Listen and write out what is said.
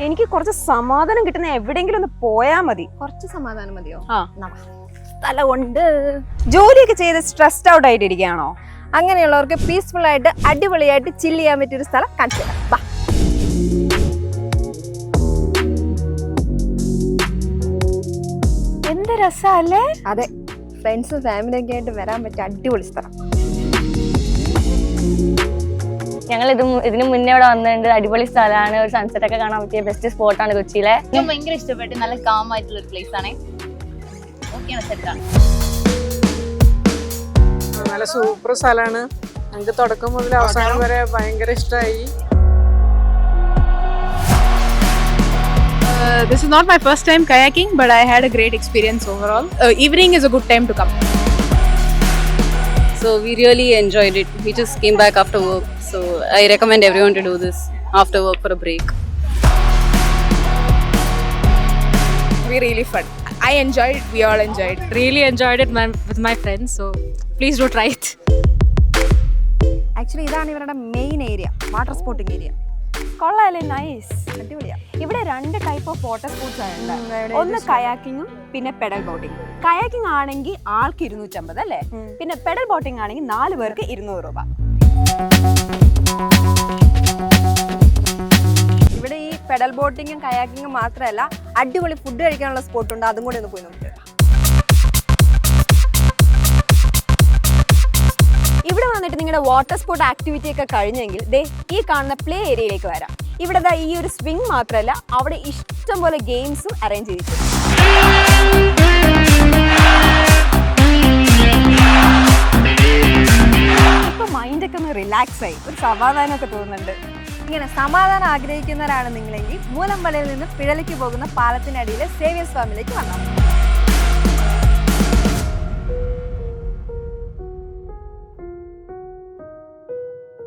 എനിക്ക് കുറച്ച് സമാധാനം കിട്ടുന്ന എവിടെയെങ്കിലും ഒന്ന് പോയാ മതി. കുറച്ച് സമാധാനം മതിയോ? ആ. സ്ഥലമുണ്ട്. ജോലിയൊക്കെ ചെയ്ത് സ്ട്രെസ്ഡ് ഔട്ട് ആയിട്ട് ഇരിക്കുകയാണോ അങ്ങനെയുള്ളവർക്ക് പീസ്ഫുൾ ആയിട്ട് അടിപൊളിയായിട്ട് ചില്ല് ചെയ്യാൻ പറ്റിയൊരു സ്ഥലം കാണിച്ചു വാ. എന്ത് രസല്ലേ? അതെ ഫ്രണ്ട്സും ഫാമിലിയൊക്കെ ആയിട്ട് വരാൻ പറ്റിയ അടിപൊളി സ്ഥലം. ഞങ്ങൾ ഇത് ഇതിന് മുന്നേ ഇവിടെ വന്നിട്ടുണ്ട്. അടിപൊളി സ്ഥലമാണ്. ഒരു സൺസെറ്റ് ഒക്കെ കാണാൻ പറ്റിയ ബെസ്റ്റ് സ്പോട്ടാണ് കൊച്ചിയിലെ. എനിക്ക് ഭയങ്കര ഇഷ്ടപ്പെട്ടു. നല്ല കാം ആയിട്ടുള്ള ഒരു പ്ലേസ് ആണ്. ഓക്കെയാണ് സെറ്റാണ് നല്ല സൂപ്പർ സ്ഥലമാണ്. ഞങ്ങൾക്ക് തുടക്കം മുതൽ അവസാനം വരെ ഭയങ്കര ഇഷ്ടമായി Uh, this is not my first time kayaking, but I had a great experience overall. Uh, evening is a good time to come. So we really enjoyed it. We just came back after work. So I recommend everyone to do this after work for a break. We really fun. I enjoyed. We all enjoyed. really enjoyed it my, with my friends so please do try it actually ഇതാണ് ഇവരുടെ main area water sporting area കൊള്ളാല്ലേ nice അടിപൊളിയാ. ഇവിടെ രണ്ട് type of water sports ആണ്. ഒന്ന് കയാക്കിങ്ങും പിന്നെ pedal boating kayaking ആണെങ്കിൽ ആൾക്ക് ഇരുന്നൂറ്റമ്പത് അല്ലേ? പിന്നെ പെഡൽ ബോട്ടിംഗ് ആണെങ്കിൽ നാല് പേർക്ക് ഇരുന്നൂറ് രൂപ. ഇവിടെ ഈ പെഡൽ ബോട്ടിങ്ങും കയാക്കിങ്ങും മാത്രമല്ല അടിപൊളി ഫുഡ് കഴിക്കാനുള്ള സ്പോട്ട് ഉണ്ട്. അതും കൂടി ഒന്ന് പോയി നോക്കുക നിങ്ങളുടെ വാട്ടർ സ്പോർട്ട് ആക്ടിവിറ്റി ഒക്കെ കഴിഞ്ഞെങ്കിൽ ദേ ഈ കാണുന്ന പ്ലേ ഏരിയയിലേക്ക് വരാം. ഇവിടെ ദാ ഈ ഒരു സ്വിംഗ് മാത്രമല്ല അവിടെ ഇഷ്ടംപോലെ ഗെയിംസും അറേഞ്ച് ചെയ്തിട്ടുണ്ട്. ഇപ്പൊ മൈൻഡൊക്കെ ഒന്ന് റിലാക്സ് ആയി. ഒരു സമാധാനമൊക്കെ തോന്നുന്നുണ്ട്. ഇങ്ങനെ സമാധാനം ആഗ്രഹിക്കുന്നവരാണ് നിങ്ങളെങ്കിൽ മൂലമ്പലയിൽ നിന്ന് പിഴലിക്ക് പോകുന്ന പാലത്തിനടിയിലെ സേവ്യ സ്വാമിയിലേക്ക് വന്നാൽ.